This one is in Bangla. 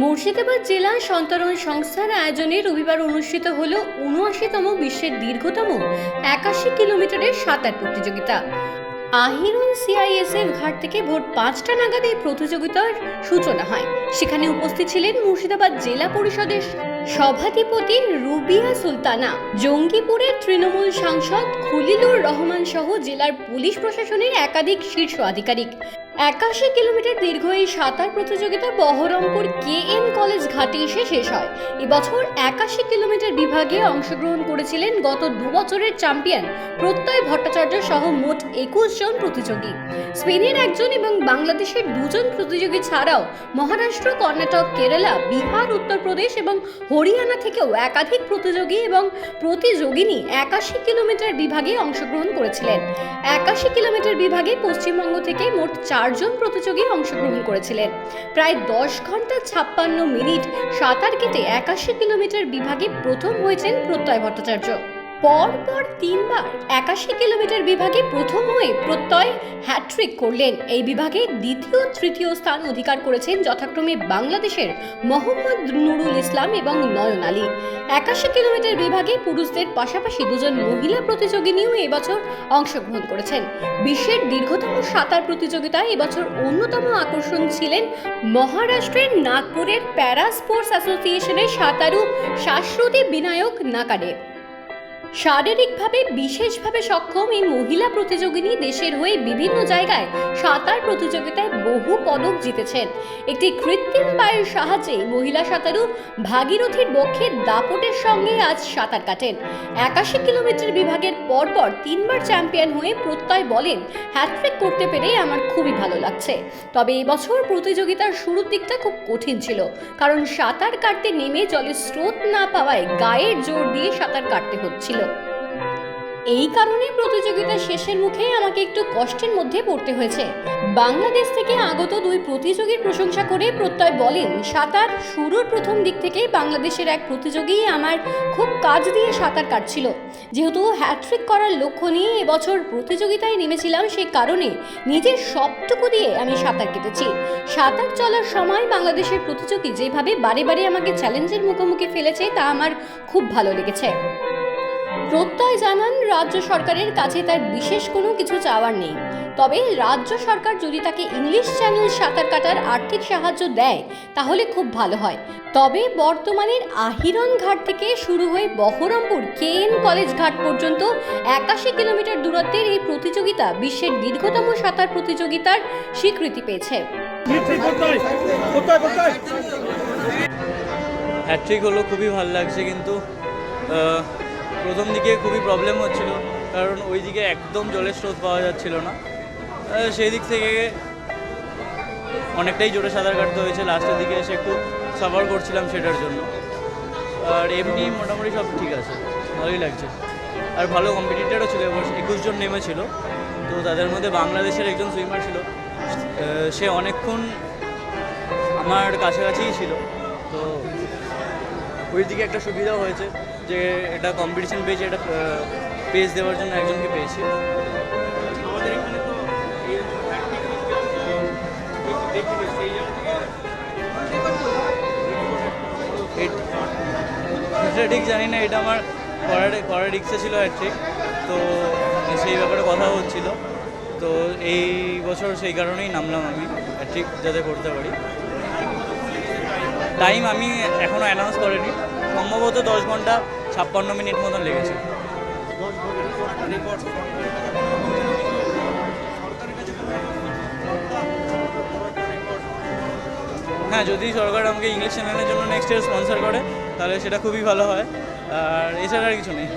মুর্শিদাবাদ জেলা সন্তরণ সংস্থার আয়োজনে রবিবার অনুষ্ঠিত হল উনআশিতম বিশ্বের দীর্ঘতম একাশি কিলোমিটারের সাঁতার প্রতিযোগিতা। আহিরন সিআইএসএফ ঘাট থেকে ভোর পাঁচটা নাগাদ এই প্রতিযোগিতার সূচনা হয়। সেখানে উপস্থিত ছিলেন মুর্শিদাবাদ জেলা পরিষদের সভাধিপতি রুবিয়া সুলতানা জঙ্গিপুরের তৃণমূল সাংসদ খলিলুর রহমান সহ জেলার পুলিশ প্রশাসনের একাধিক শীর্ষ আধিকারিক। একাশি কিলোমিটার দীর্ঘ এই সাঁতার প্রতিযোগিতা বহরমপুর কে এন কলেজ ঘাটে এসে শেষ হয়। এবছর একাশি কিলোমিটার বিভাগে অংশগ্রহণ করেছিলেন গত দু বছরের চ্যাম্পিয়ন প্রত্যয় ভট্টাচার্য সহ মোট একুশ জন প্রতিযোগী। স্পেনের একজন এবং বাংলাদেশের দুজন প্রতিযোগী ছাড়াও মহারাষ্ট্র, কর্ণাটক, কেরালা, বিহার, উত্তরপ্রদেশ এবং হরিয়ানা থেকেও একাধিক প্রতিযোগী এবং প্রতিযোগিনী একাশি কিলোমিটার বিভাগে অংশগ্রহণ করেছিলেন। একাশি কিলোমিটার বিভাগে পশ্চিমবঙ্গ থেকে মোট চারজন প্রতিযোগী অংশগ্রহণ করেছিলেন। প্রায় দশ ঘণ্টা ছাপ্পান্ন মিনিট সাঁতার কেটে একাশি কিলোমিটার বিভাগে প্রথম হয়েছেন প্রত্যয় ভট্টাচার্য। পর পর তিনবার একাশি কিলোমিটার বিভাগে প্রথম হয়ে প্রত্যয় হ্যাট্রিক করলেন। এই বিভাগে দ্বিতীয়, তৃতীয় স্থান অধিকার করেছেন যথাক্রমে বাংলাদেশের মোহাম্মদ নুরুল ইসলাম এবং নয়ন আলী। একাশি কিলোমিটার বিভাগে পুরুষদের পাশাপাশি দুজন মহিলা প্রতিযোগিনীও এবছর অংশগ্রহণ করেছেন। বিশ্বের দীর্ঘতম সাঁতার প্রতিযোগিতায় এবছর অন্যতম আকর্ষণ ছিলেন মহারাষ্ট্রের নাগপুরের প্যারা স্পোর্টস অ্যাসোসিয়েশনের সাঁতারু শাশ্বতী বিনায়ক নাকাডে শারীরিকভাবে, বিশেষভাবে সক্ষম এই মহিলা প্রতিযোগিনী দেশের হয়ে বিভিন্ন জায়গায় সাঁতার প্রতিযোগিতায় বহু পদক জিতেছেন। একটি কৃত্রিম পায়ের সাহায্যে মহিলা সাঁতারু ভাগীরথীর বক্ষে দাপটের সঙ্গে আজ সাঁতার কাটেন। একাশি কিলোমিটার বিভাগের পরপর তিনবার চ্যাম্পিয়ন হয়ে প্রত্যয় বলেন হ্যাট্রিক করতে পেরে আমার খুবই ভালো লাগছে। তবে এবছর প্রতিযোগিতার শুরুর দিকটা খুব কঠিন ছিল, কারণ সাঁতার কাটতে নেমে জলের স্রোত না পাওয়ায় গায়ের জোর দিয়ে সাঁতার কাটতে হচ্ছিল। এই কারণে প্রতিযোগিতার শেষের মুখে আমাকে একটু কষ্টের মধ্যে পড়তে হয়েছে। বাংলাদেশ থেকে আগত দুই প্রতিযোগীর প্রশংসা করে প্রত্যয় বলেন, সাঁতার শুরুর প্রথম দিক থেকেই বাংলাদেশের এক প্রতিযোগী আমার খুব কাজ দিয়ে সাঁতার কাটছিল। যেহেতু হ্যাট্রিক করার লক্ষ্য নিয়ে এবছর প্রতিযোগিতায় নেমেছিলাম সেই কারণে নিজের সবটুকু দিয়ে আমি সাঁতার কেটেছি। সাঁতার চলার সময় বাংলাদেশের প্রতিযোগী যেভাবে বারে বারে আমাকে চ্যালেঞ্জের মুখোমুখি ফেলেছে তা আমার খুব ভালো লেগেছে। প্রত্যয় জানান রাজ্য সরকারের কাছে তার বিশেষ কোনো কিছু চাওয়ার নেই। তবে রাজ্য সরকার যদি তাকে ইংলিশ চ্যানেল সাঁতার কাটার আর্থিক সাহায্য দেয় তাহলে খুব ভালো হয়। তবে বর্তমানের আহিরন ঘাট থেকে শুরু হয়ে বহরমপুর কেএন কলেজ ঘাট পর্যন্ত একাশি কিলোমিটার দূরত্বের এই প্রতিযোগিতা বিশ্বের দীর্ঘতম সাঁতার প্রতিযোগিতার স্বীকৃতি পেয়েছে। হ্যাট্রিক হলো খুবই ভালো লাগছে কিন্তু প্রথম দিকে খুবই প্রবলেম হচ্ছিল, কারণ ওই দিকে একদম জলের স্রোত পাওয়া যাচ্ছিল না। সেই দিক থেকে অনেকটাই জোরে সাঁতার কাটতে হয়েছে লাস্টের দিকে এসে একটু সাফার করছিলাম সেটার জন্য। আর এমনি মোটামুটি সব ঠিক আছে, ভালোই লাগছে। আর ভালো কম্পিটিটারও ছিল, এবার একুশ জন নেমেছিল। তো তাদের মধ্যে বাংলাদেশের একজন সুইমার ছিল সে অনেকক্ষণ আমার কাছাকাছিই ছিল। তো ওই দিকে একটা সুবিধাও হয়েছে যে এটা কম্পিটিশন পেয়েছে, এটা পেজ দেওয়ার জন্য একজনকে পেয়েছি। এটা ঠিক জানি না, এটা আমার করার করার ইচ্ছে ছিল আর ঠিক তো সেই ব্যাপারে কথা হচ্ছিল। তো এই বছর সেই কারণেই নামলাম আমি ঠিক যাতে করতে পারি। টাইম আমি এখনও অ্যানাউন্স করিনি। সম্ভবত দশ ঘণ্টা ছাপ্পান্ন মিনিট মতন লেগেছে। হ্যাঁ যদি সরকার আমাকে ইংলিশ চ্যানেলের জন্য নেক্সট ইয়ার স্পন্সর করে, তাহলে সেটা খুবই ভালো হয়। আর এছাড়া আর কিছু নেই।